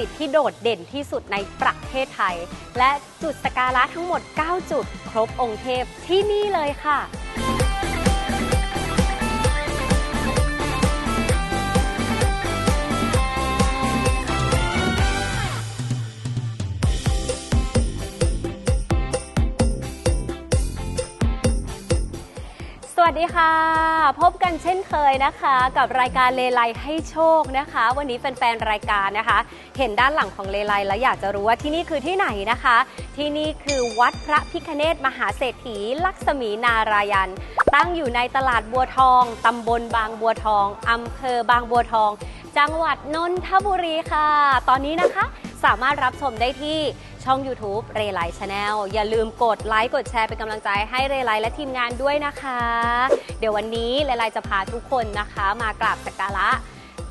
สิทธิ์ที่โดดเด่นที่สุดในประเทศไทย และจุดสกการะทั้งหมด 9 จุด ครบองค์เทพที่นี่เลยค่ะ ดีค่ะ พบกันเช่นเคยนะคะ กับรายการเลไลให้โชคนะคะ วันนี้แฟนๆรายการนะคะ เห็นด้านหลังของเลไลแล้วอยากจะรู้ว่าที่นี่คือที่ไหนนะคะ ที่นี่คือวัดพระพิคเนตมหาเศรษฐี ลักษมีนารายัน ตั้งอยู่ในตลาดบัวทองตำบลบางบัวทองอำเภอบางบัวทอง จังหวัดนนทบุรีค่ะ ตอนนี้นะคะสามารถรับชมได้ที่ ช่อง YouTube เรไลชาแนลอย่าลืมกดไลค์กดแชร์เป็นกำลังใจให้เรไลและทีมงานด้วยนะคะ เดี๋ยววันนี้เรไลจะพาทุกคนนะคะมากราบสักการะ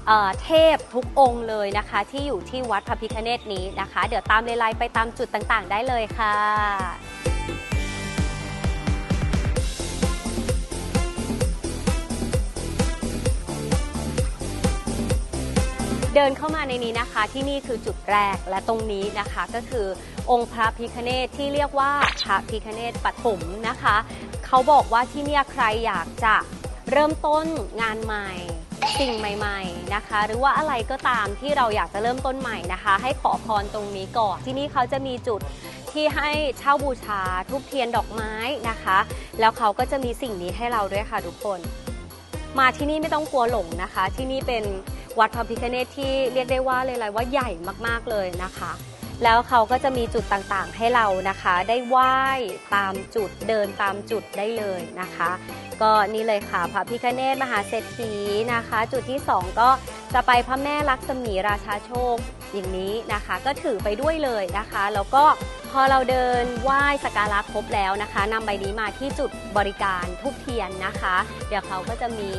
เเทพทุกองค์เลยนะคะ ที่อยู่ที่วัดพระพิคเนตนี้นะคะ เดี๋ยวตามเรไลไปตามจุดต่างๆ ได้เลยค่ะ เดินเข้ามาในนี้นะคะที่นี่คือจุดแรกและตรงนี้นะคะก็คือองค์พระพิคเนตที่เรียกว่าพระพิคเนตปฐมนะคะ เขาบอกว่าที่นี่ใครอยากจะเริ่มต้นงานใหม่สิ่งใหม่ๆนะคะ หรือว่าอะไรก็ตามที่เราอยากจะเริ่มต้นใหม่นะคะ ให้ขอพรตรงนี้ก่อน ที่นี่เขาจะมีจุดที่ให้เช่าบูชาทุบเทียนดอกไม้นะคะ แล้วเขาก็จะมีสิ่งนี้ให้เราด้วยค่ะทุกคน มาที่นี่ไม่ต้องกลัวหลงนะคะ ที่นี่เป็น วัดพระพิฆเนศที่เรียกได้ว่าเลยอะไรว่าใหญ่มากๆเลยนะคะ แล้วเขาก็จะมีจุดต่างๆให้เรานะคะ ได้ไหว้ตามจุดเดินตามจุดได้เลยนะคะ ก็นี่เลยค่ะพระพิฆเนศมหาเศรษฐีนะคะ จุดที่ 2 ก็จะไปพระแม่ลักษมีราชาโชคอย่างนี้นะคะ ก็ถือไปด้วยเลยนะคะ แล้วก็พอเราเดินไหว้สักการะครบแล้วนะคะนำใบนี้มาที่จุดบริการทุบเทียนนะคะ เดี๋ยวเขาก็จะมี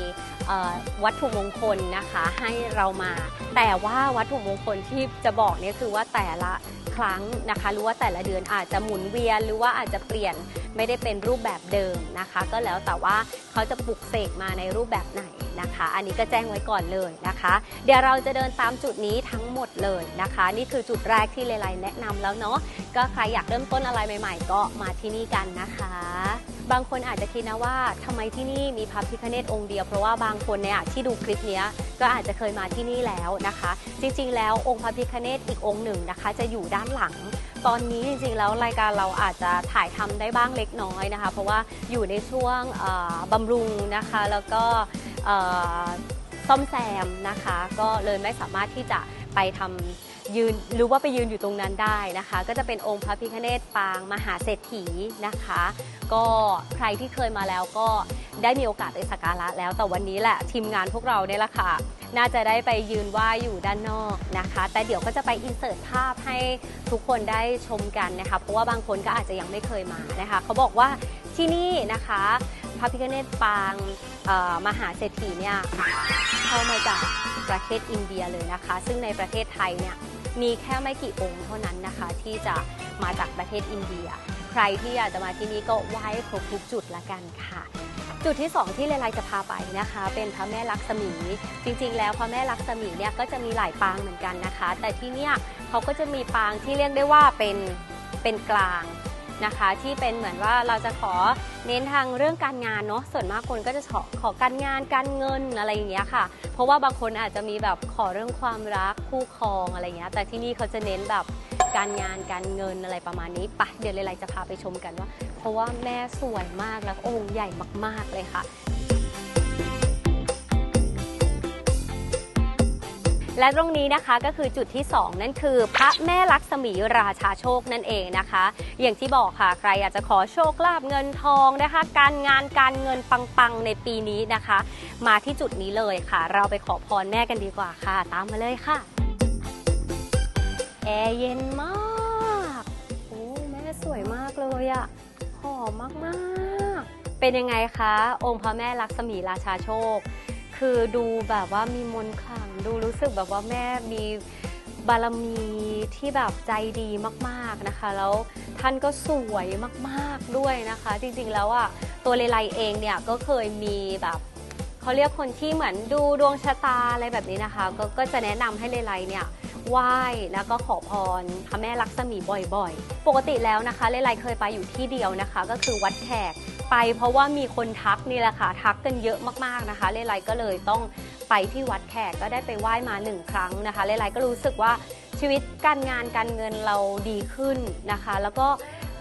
วัตถุมงคลนะคะให้เรามา แต่ว่าวัตถุมงคลที่จะบอกเนี่ยคือว่าแต่ละครั้งนะคะหรือว่าแต่ละเดือนอาจจะหมุนเวียนหรือว่าอาจจะเปลี่ยน ไม่ได้เป็นรูปแบบเดิมนะคะ ก็แล้วแต่ว่าเขาจะปลุกเสกมาในรูปแบบไหนนะคะ อันนี้ก็แจ้งไว้ก่อนเลยนะคะ เดี๋ยวเราจะเดินตามจุดนี้ทั้งหมดเลยนะคะ นี่คือจุดแรกที่เลไลแนะนำแล้วเนาะก็ใครอยากเริ่มต้นอะไรใหม่ ๆ ก็มาที่นี่กันนะคะ บางคนอาจจะคิดนะว่าทำไมที่นี่มีพระพิฆเนศองค์เดียวเพราะว่าบางคนเนี่ยที่ดูคลิปนี้ก็อาจจะเคยมาที่นี่แล้วนะคะ จริงๆ แล้วองค์พระพิฆเนศอีกองค์หนึ่งนะคะ จะอยู่ด้านหลัง ตอนนี้จริงๆแล้วรายการเราอาจจะถ่ายทำได้บ้างเล็กน้อยนะคะ เพราะว่าอยู่ในช่วงเอ่อบำรุงนะคะ แล้วก็เอ่อซ่อมแซมนะคะ ก็เลยไม่สามารถที่จะไปทำยืนหรือว่าไปยืนอยู่ตรงนั้นได้นะคะ ก็จะเป็นองค์พระพิฆเนศปางมหาเศรษฐีนะคะ ก็ใครที่เคยมาแล้วก็ได้มีโอกาสไปสักการะแล้วแต่วันนี้แหละทีมงานพวกเราเนี่ยแหละค่ะ น่าจะได้ไปยืนไหว้อยู่ด้านนอกนะคะ แต่เดี๋ยวก็จะไปอินเสิร์ตภาพให้ทุกคนได้ชมกันนะคะ เพราะว่าบางคนก็อาจจะยังไม่เคยมานะคะ เขาบอกว่าที่นี่นะคะพระพิฆเนศปางมหาเศรษฐีเนี่ยเข้ามาจากประเทศอินเดียเลยนะคะ ซึ่งในประเทศไทยเนี่ยมีแค่ไม่กี่องค์เท่านั้นนะคะ ที่จะมาจากประเทศอินเดีย ใครที่อยากจะมาที่นี่ก็ไหว้ครบทุกจุดละกันค่ะ จุดที่ 2 ที่เลไลจะพาไปนะคะ เป็นพระแม่ลักษมี จริงๆ แล้วพระแม่ลักษมีเนี่ยก็จะมีหลายปางเหมือนกันนะคะ แต่ที่เนี่ยเขาก็จะมีปางที่เรียกได้ว่าเป็นเป็นกลางนะคะ ที่เป็นเหมือนว่าเราจะขอเน้นทางเรื่องการงานเนาะส่วนมากคนก็จะขอขอการงานการเงินอะไรอย่างเงี้ยค่ะ เพราะว่าบางคนอาจจะมีแบบขอเรื่องความรักคู่ครองอะไรเงี้ยแต่ที่นี่เขาจะเน้นแบบ การงานการเงินอะไรประมาณนี้ปะเดี๋ยวเลไลจะพาไปชมกันว่า เพราะว่าแม่สวยมากแล้วองค์ใหญ่มาก ๆเลยค่ะ และตรงนี้นะคะก็คือจุดที่ 2 นั่นคือ พระแม่ลักษมีราชาโชคนั่นเองนะคะ อย่างที่บอกค่ะใครอยากจะขอโชคลาภเงินทองนะคะ การงานการเงินปังๆในปีนี้นะคะ มาที่จุดนี้เลยค่ะ เราไปขอพรแม่กันดีกว่าค่ะ ตามมาเลยค่ะ แอร์เย็นมากโอ้แม่สวยมากเลยอะหอมมากๆ เป็นยังไงคะ องค์พระแม่ลักษมีราชาโชค คือดูแบบว่ามีมนต์ขลังดูรู้สึกแบบว่าแม่มีบารมีที่แบบใจดีมากๆนะคะ แล้วท่านก็สวยมากๆด้วยนะคะ จริงๆแล้วอะตัวเลไลเองเนี่ยก็เคยมีแบบเขาเรียกคนที่เหมือนดูดวงชะตาอะไรแบบนี้นะคะกก็จะแนะนำให้เลไลเนี่ย ไหว้แล้วก็ขอพรพระแม่ลักษมีบ่อยๆ ปกติแล้วนะคะเลไลเคยไปอยู่ที่เดียวนะคะ ก็คือวัดแขกไปเพราะว่ามีคนทักนี่แหละค่ะทักกันเยอะมากๆนะคะ เลไลก็เลยต้องไปที่วัดแขกก็ได้ไปไหว้มาหนึ่งครั้งนะคะ เลไลก็รู้สึกว่าชีวิตการงานการเงินเราดีขึ้นนะคะ แล้วก็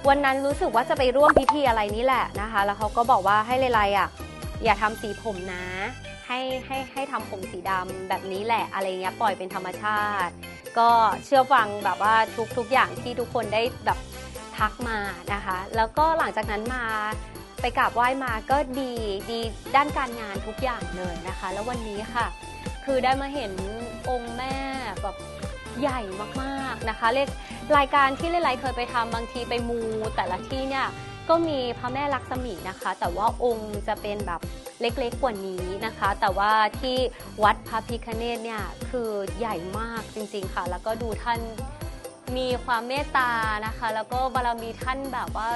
วันนั้นรู้สึกว่าจะไปร่วมพิธีอะไรนี่แหละนะคะ แล้วเขาก็บอกว่าให้เลไลอะอย่าทำสีผมนะ ให้ให้ให้ทำผมสีดำแบบนี้แหละอะไรเงี้ยปล่อยเป็นธรรมชาติ ก็เชื่อฟังแบบว่าทุกทุกอย่างที่ทุกคนได้แบบทักมานะคะ แล้วก็หลังจากนั้นมาไปกราบไหว้มาก็ดีดีด้านการงานทุกอย่างเลยนะคะ แล้ววันนี้ค่ะ คือได้มาเห็นองค์แม่แบบใหญ่มากๆนะคะเรียกรายการที่เลไลเคยไปทำบางทีไปมูแต่ละที่เนี่ย ก็มีพระแม่ลักษมีนะคะ แต่ว่าองค์จะเป็นแบบเล็กๆกว่านี้นะคะ แต่ว่าที่วัดพระพิคเนตเนี่ยคือใหญ่มากจริงๆค่ะ แล้วก็ดูท่านมีความเมตตานะคะ แล้วก็บารมีท่านแบบว่า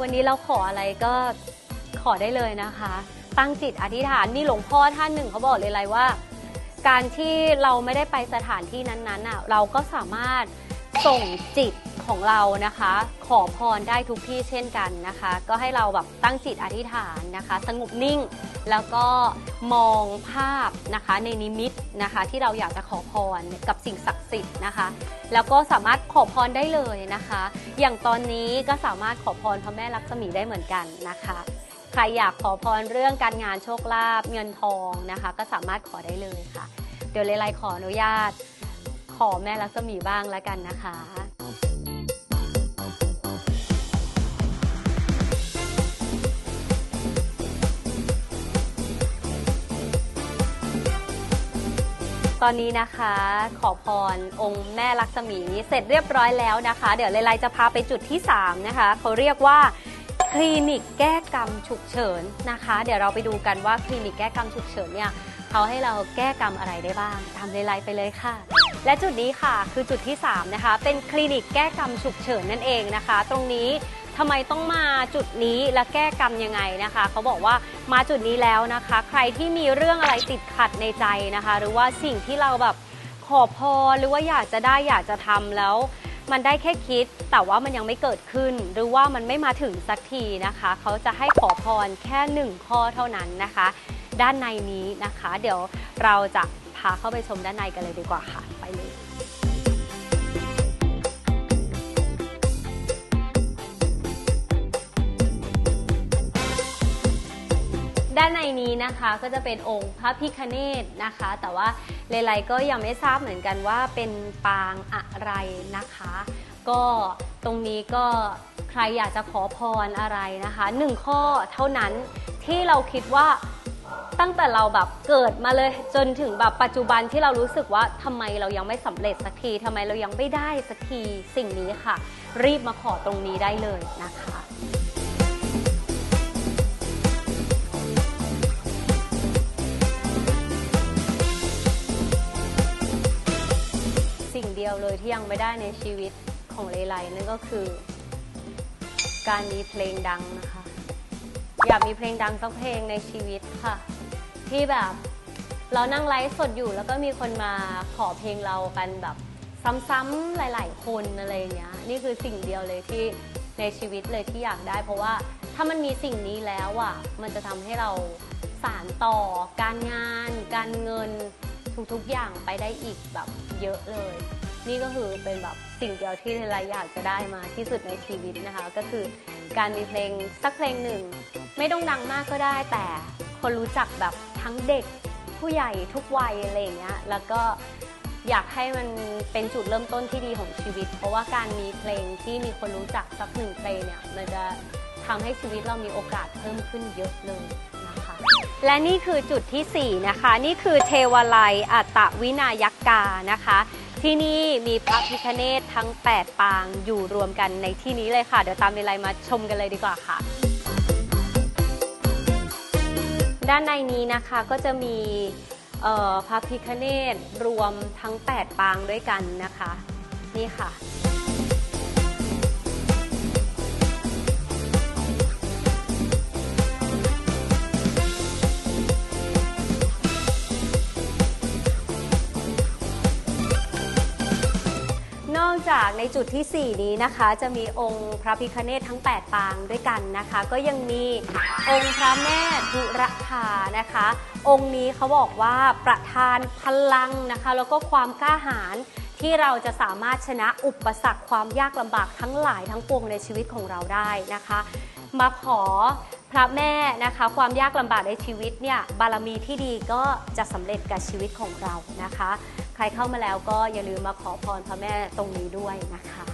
วันนี้เราขออะไรก็ขอได้เลยนะคะ ตั้งจิตอธิษฐานมีหลวงพ่อท่านหนึ่งเขาบอกเลยเลยว่า การที่เราไม่ได้ไปสถานที่นั้นๆอะเราก็สามารถส่งจิต ของเรานะคะ ขอพรได้ทุกที่เช่นกันนะคะ ก็ให้เราแบบตั้งจิตอธิษฐานนะคะ สงบนิ่งแล้วก็มองภาพนะคะในนิมิตนะคะ ที่เราอยากจะขอพรกับสิ่งศักดิ์สิทธิ์นะคะ แล้วก็สามารถขอพรได้เลยนะคะ อย่างตอนนี้ก็สามารถขอพรพระแม่ลักษมีได้เหมือนกันนะคะใครอยากขอพรเรื่องการงานโชคลาภเงินทองนะคะ ก็สามารถขอได้เลยค่ะ เดี๋ยวเลไลขออนุญาต ขอแม่ลักษมีบ้างแล้วกันนะคะ ตอนนี้นะคะขอพรองค์แม่ลักษมีเสร็จเรียบร้อยแล้วนะคะ เดี๋ยวเลไลจะพาไปจุดที่ 3 นะคะเขาเรียกว่าคลินิกแก้กรรมฉุกเฉินนะคะ เดี๋ยวเราไปดูกันว่าคลินิกแก้กรรมฉุกเฉินเนี่ยเขาให้เราแก้กรรมอะไรได้บ้างตามเลไลไปเลยค่ะ และจุดนี้ค่ะคือจุดที่ 3 นะคะ เป็นคลินิกแก้กรรมฉุกเฉินนั่นเองนะคะ ตรงนี้ ทำไมต้องมาจุดนี้และแก้กรรมยังไงนะคะ เขาบอกว่ามาจุดนี้แล้วนะคะ ใครที่มีเรื่องอะไรติดขัดในใจนะคะ หรือว่าสิ่งที่เราแบบขอพรหรือว่าอยากจะได้อยากจะทำแล้ว มันได้แค่คิด แต่ว่ามันยังไม่เกิดขึ้น หรือว่ามันไม่มาถึงสักทีนะคะ เขาจะให้ขอพรแค่หนึ่งข้อเท่านั้นนะคะ ด้านในนี้นะคะ เดี๋ยวเราจะพาเข้าไปชมด้านในกันเลยดีกว่าค่ะ ด้านในนี้นะคะก็จะเป็นองค์พระพิคเนตนะคะ แต่ว่าเลไลก็ยังไม่ทราบเหมือนกันว่าเป็นปางอะไรนะคะ ก็ตรงนี้ก็ใครอยากจะขอพรอะไรนะคะหนึ่งข้อเท่านั้นที่เราคิดว่าตั้งแต่เราแบบเกิดมาเลยจนถึงแบบปัจจุบันที่เรารู้สึกว่าทำไมเรายังไม่สำเร็จสักทีทำไมเรายังไม่ได้สักทีสิ่งนี้ค่ะ รีบมาขอตรงนี้ได้เลยนะคะ สิ่งเดียวเลยที่ยังไม่ได้ในชีวิตของเลไลนั่นก็คือ การมีเพลงดังนะคะ อยากมีเพลงดังสักเพลงในชีวิตค่ะ ที่แบบเรานั่งไลฟ์สดอยู่แล้วก็มีคนมาขอเพลงเรากันแบบซ้ำๆหลาย ๆ คนอะไรเงี้ยนี่คือสิ่งเดียวเลยที่ในชีวิตเลยที่อยากได้ เพราะว่าถ้ามันมีสิ่งนี้แล้วอะมันจะทำให้เราสานต่อ การงาน การเงิน ทุกๆอย่างไปได้อีกแบบเยอะเลย นี่ก็คือเป็นแบบสิ่งเดียวที่เราอยากจะได้มาที่สุดในชีวิตนะคะ ก็คือการมีเพลงสักเพลงหนึ่ง ไม่ต้องดังมากก็ได้ แต่คนรู้จักแบบทั้งเด็กผู้ใหญ่ทุกวัยอะไรอย่างเงี้ยแล้วก็อยากให้มันเป็นจุดเริ่มต้นที่ดีของชีวิต เพราะว่าการมีเพลงที่มีคนรู้จักสักหนึ่งเพลงเนี่ยมันจะทำให้ชีวิตเรามีโอกาสเพิ่มขึ้นเยอะเลย และนี่คือจุดทีสี่ 4 นะคะ นี่คือเทวาลัยอัตวินายักกานะคะ ที่นี่มีพระพิคเนตทั้ง 8 ปางอยู่รวมกันในที่นี้เลยค่ะ เดี๋ยวตามเวลามาชมกันเลยดีกว่าค่ะ ด้านในนี้นะคะก็จะมีพระพิคเนตรวมทั้ง 8 ปางด้วยกันนะคะ นี่ค่ะ ในจุดที่ 4 นี้นะคะ จะมีองค์พระพิคเนตทั้ง 8 ปางด้วยกันนะคะ ก็ยังมีองค์พระแม่ธุรคานะคะ องค์นี้เขาบอกว่าประทานพลังนะคะ แล้วก็ความกล้าหาญที่เราจะสามารถชนะอุปสรรคความยากลำบากทั้งหลายทั้งปวงในชีวิตของเราได้นะคะ มาขอพระแม่นะคะ ความยากลำบากในชีวิตเนี่ยบารมีที่ดีก็จะสำเร็จกับชีวิตของเรานะคะ ใครเข้ามาแล้วก็อย่าลืมมาขอพรพระแม่ตรงนี้ด้วยนะคะ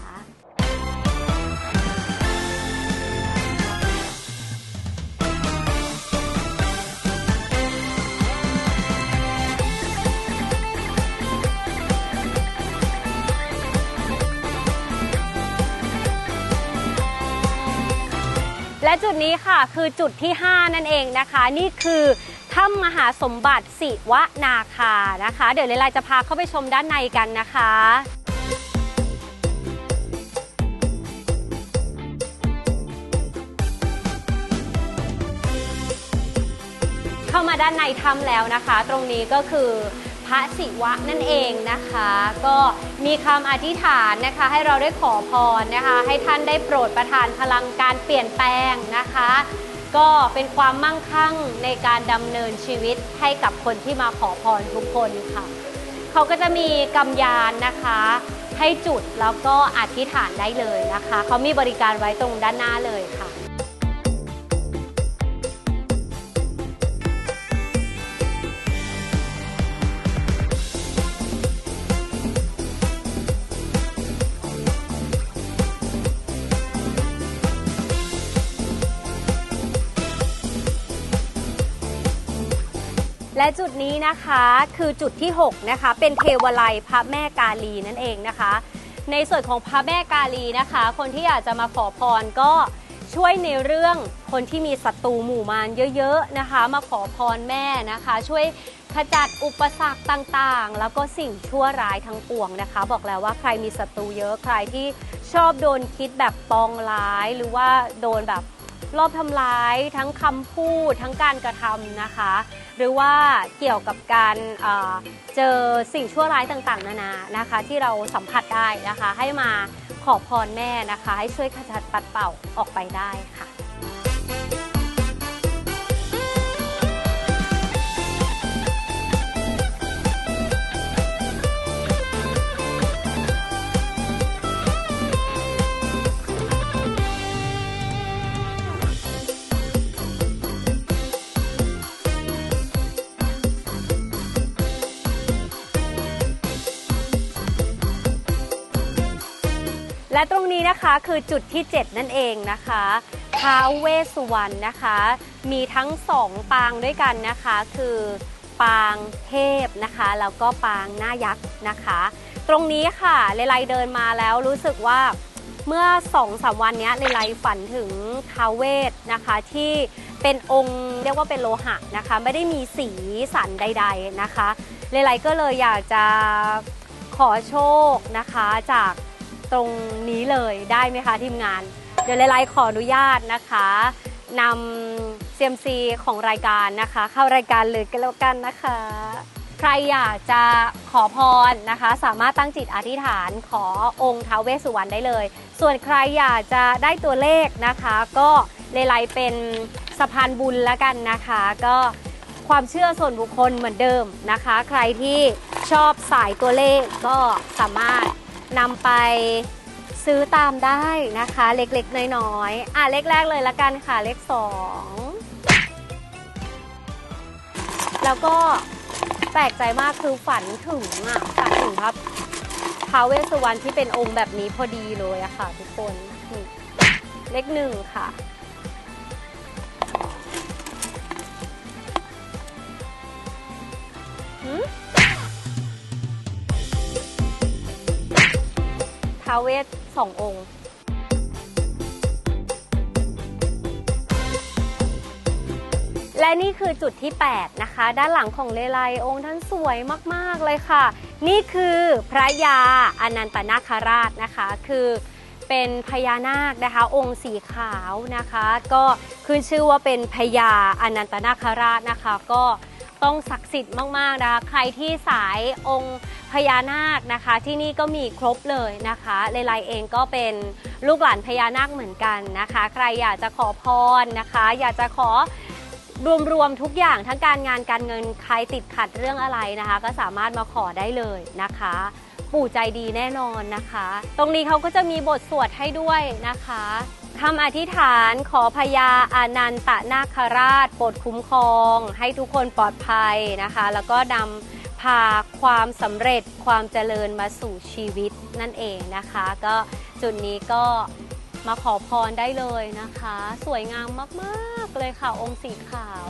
และจุดนี้ค่ะคือจุดที่ 5 นั่นเองนะคะ นี่คือ ถ้ำมหาสมบัติศิวนาคานะคะ เดี๋ยวเลไลจะพาเข้าไปชมด้านในกันนะคะเข้ามาด้านในถ้ำแล้วนะคะ ตรงนี้ก็คือพระศิวะนั่นเองนะคะ ก็มีคำอธิษฐานนะคะ ให้เราได้ขอพรนะคะ ให้ท่านได้โปรดประทานพลังการเปลี่ยนแปลงนะคะ ก็เป็นความมั่งคั่งในการดำเนินชีวิตให้กับคนที่มาขอพรทุกคนค่ะ เขาก็จะมีกำยานนะคะ ให้จุดแล้วก็อธิษฐานได้เลยนะคะ เขามีบริการไว้ตรงด้านหน้าเลยค่ะ และจุดนี้นะคะคือจุดที่ 6 นะคะ เป็นเทวไลพระแม่กาลีนั่นเองนะคะ ในส่วนของพระแม่กาลีนะคะ คนที่อยากจะมาขอพรก็ช่วยในเรื่องคนที่มีศัตรูหมู่มารเยอะๆนะคะ มาขอพรแม่นะคะ ช่วยขจัดอุปสรรคต่างๆ แล้วก็สิ่งชั่วร้ายทั้งปวงนะคะ บอกแล้วว่าใครมีศัตรูเยอะใครที่ชอบโดนคิดแบบปองร้ายหรือว่าโดนแบบ รอบทำร้ายทั้งคำพูดทั้งการกระทำนะคะ หรือว่าเกี่ยวกับการเอ่อเจอสิ่งชั่วร้ายต่างๆ นานานะคะ ที่เราสัมผัสได้นะคะ ให้มาขอพรแม่นะคะ ให้ช่วยขจัดปัดเป่าออกไปได้ค่ะและ นะคะคือจุดที่ 7 นั่นเองนะคะท้าวเวสสุวรรณนะคะ มีทั้งสองปางด้วยกันนะคะ คือปางเทพนะคะ แล้วก็ปางหน้ายักษ์นะคะ ตรงนี้ค่ะเลไลเดินมาแล้วรู้สึกว่าเมื่อสองสามวันนี้เลไลฝันถึงท้าวเวสนะคะที่เป็นองค์เรียกว่าเป็นโลหะนะคะ ไม่ได้มีสีสันใด ๆนะคะเลไลก็เลยอยากจะขอโชคนะคะจาก ตรงนี้เลยได้ไหมคะทีมงาน เดี๋ยวไลๆขออนุญาตนะคะนำ CMC ของรายการนะคะ เข้ารายการเลยก็แล้วกันนะคะ ใครอยากจะขอพรนะคะ สามารถตั้งจิตอธิษฐานขอองค์ท้าวเวสสุวรรณได้เลย ส่วนใครอยากจะได้ตัวเลขนะคะ ก็เลไลเป็นสะพานบุญแล้วกันนะคะ ก็ความเชื่อส่วนบุคคลเหมือนเดิมนะคะ ใครที่ชอบสายตัวเลขก็สามารถ นำไปซื้อตามได้นะคะ เล็กๆ น้อยๆ อะ เลขแรกเลยละกันค่ะ เลข2แล้วก็แปลกใจมากคือฝันถึงอะฝันถึงครับท้าวเวสสุวรรณที่เป็นองค์แบบนี้พอดีเลยอะค่ะ ทุกคนนี่เลขหนึ่งค่ะหื ท้าวเวสสององค์ และนี่คือจุดที่ 8 นะคะ ด้านหลังของเลไลองค์ท่านสวยมาก ๆ เลยค่ะ นี่คือพระยาอนันตนาคราชนะคะ คือเป็นพญานาคนะคะ องค์สีขาวนะคะ ก็ขึ้นชื่อว่าเป็นพญาอนันตนาคราชนะคะ ก็ ต้องศักดิ์สิทธิ์มากๆนะคะใครที่สายองค์พพญานาคนะคะ ที่นี่ก็มีครบเลยนะคะเลไลเองก็เป็นลูกหลานพญานาคเหมือนกันนะคะ ใครอยากจะขอพรนะคะ อยากจะขอรวมๆทุกอย่างทั้งการงานการเงินใครติดขัดเรื่องอะไรนะคะ ก็สามารถมาขอได้เลยนะคะ ปู่ใจดีแน่นอนนะคะ ตรงนี้เขาก็จะมีบทสวดให้ด้วยนะคะ คำอธิษฐานขอพญาอานันตนาคราชโปรดคุ้มครอง ให้ทุกคนปลอดภัยนะคะ แล้วก็นำพาความสำเร็จความเจริญมาสู่ชีวิตนั่นเองนะคะ ก็จุดนี้ก็มาขอพรได้เลยนะคะ สวยงามมาก ๆ เลยค่ะองค์สีขาว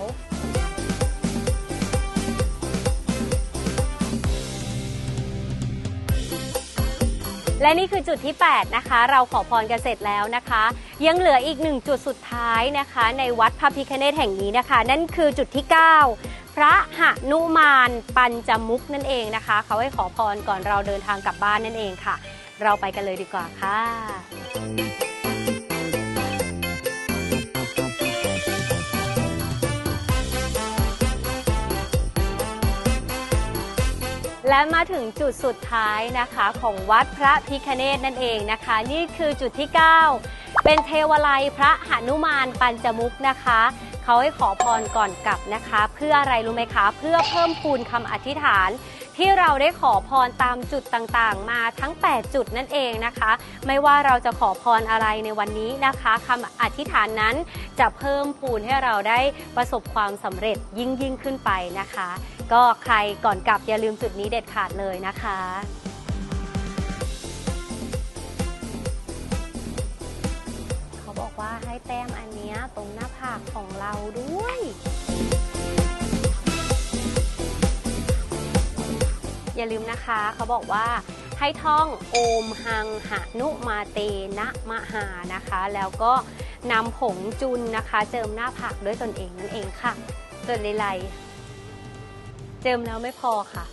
และนี่คือจุดที่ 8 นะคะ เราขอพรกันเสร็จแล้วนะคะ ยังเหลืออีกหนึ่งจุดสุดท้ายนะคะ ในวัดพระพิคเนตแห่งนี้นะคะ นั่นคือจุดที่ 9 พระหนุมานปัญจมุกนั่นเองนะคะ เขาให้ขอพรก่อนเราเดินทางกลับบ้านนั่นเองค่ะ เราไปกันเลยดีกว่าค่ะ และมาถึงจุดสุดท้ายนะคะของวัดพระพิคเนตนั่นเองนะคะ นี่คือจุดที่ 9 เป็นเทวไลยพระหนุมานปัญจมุกนะคะเขาให้ขอพรก่อนกลับนะคะ เพื่ออะไรรู้ไหมคะ เพื่อเพิ่มพูนคำอธิษฐาน ที่เราได้ขอพรตามจุดต่างๆ มาทั้ง 8 จุดนั่นเองนะคะ ไม่ว่าเราจะขอพรอะไรในวันนี้นะคะคำอธิษฐานนั้นจะเพิ่มพูนให้เราได้ประสบความสำเร็จยิ่งยิ่งขึ้นไปนะคะ ก็ใครก่อนกลับอย่าลืมจุดนี้เด็ดขาดเลยนะคะเขาบอกว่าให้แต้มอันนี้ตรงหน้าผากของเราด้วยอย่าลืมนะคะเขาบอกว่าให้ท่องโอมหังหนุมาเตนะมหานะคะ แล้วก็นำผงจุนนะคะ เจิมหน้าผากด้วยตนเองนั่นเองค่ะส่วนเลไล เจิมแล้วไม่พอค่ะ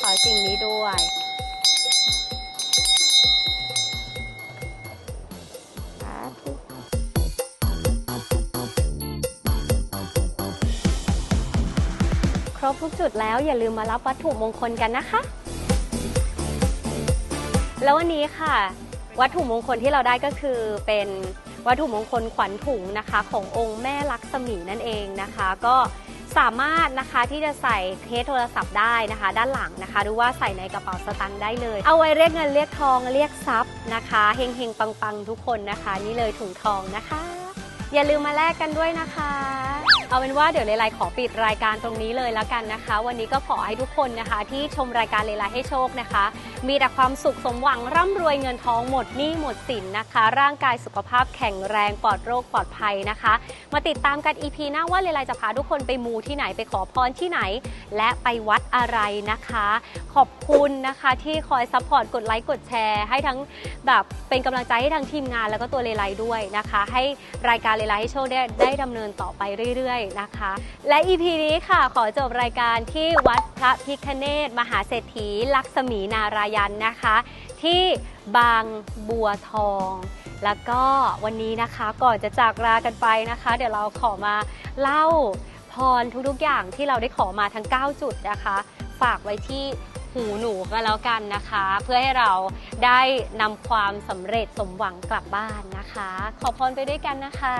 ขอสิ่งนี้ด้วย ครบทุกจุดแล้วอย่าลืมมารับวัตถุมงคลกันนะคะ แล้ววันนี้ค่ะ วัตถุมงคลที่เราได้ก็คือเป็นวัตถุมงคลขวัญถุงนะคะ ขององค์แม่ลักษมีนั่นเองนะคะ ก็ สามารถนะคะที่จะใส่เคสโทรศัพท์ได้นะคะ ด้านหลังนะคะ หรือว่าใส่ในกระเป๋าสตางค์ได้เลย เอาไว้เรียกเงินเรียกทองเรียกทรัพย์นะคะเฮงเฮงปังปังๆทุกคนนะคะ นี่เลยถุงทองนะคะ อย่าลืมมาแลกกันด้วยนะคะ เอาเป็นว่าเดี๋ยวเลไลขอปิดรายการตรงนี้เลยแล้วกันนะคะ วันนี้ก็ขอให้ทุกคนนะคะ ที่ชมรายการเลไลให้โชคนะคะ มีแต่ความสุขสมหวังร่ำรวยเงินทองหมดหนี้หมดสินนะคะ ร่างกายสุขภาพแข็งแรงปลอดโรคปลอดภัยนะคะ มาติดตามกัน EP หน้าว่าเลไลจะพาทุกคนไปมูที่ไหนไปขอพรที่ไหน และไปวัดอะไรนะคะ ขอบคุณนะคะที่คอยซัพพอร์ตกดไลค์กดแชร์ให้ทั้งแบบเป็นกำลังใจให้ทั้งทีมงานแล้วก็ตัวเลไลด้วยนะคะ ให้รายการเลไลให้โชคได้ได้ดำเนินต่อไปเรื่อยๆนะคะ และ EP นี้ค่ะขอจบรายการที่วัดพระพิคเนตมหาเศรษฐีลักษมีนารายันนะคะ ที่บางบัวทอง แล้วก็วันนี้นะคะก่อนจะจากลากันไปนะคะ เดี๋ยวเราขอมาเล่าพรทุกๆอย่างที่เราได้ขอมาทั้ง 9 จุดนะคะ ฝากไว้ที่หูหนูก็แล้วกันนะคะ เพื่อให้เราได้นำความสำเร็จสมหวังกลับบ้านนะคะ ขอพรไปด้วยกันนะคะ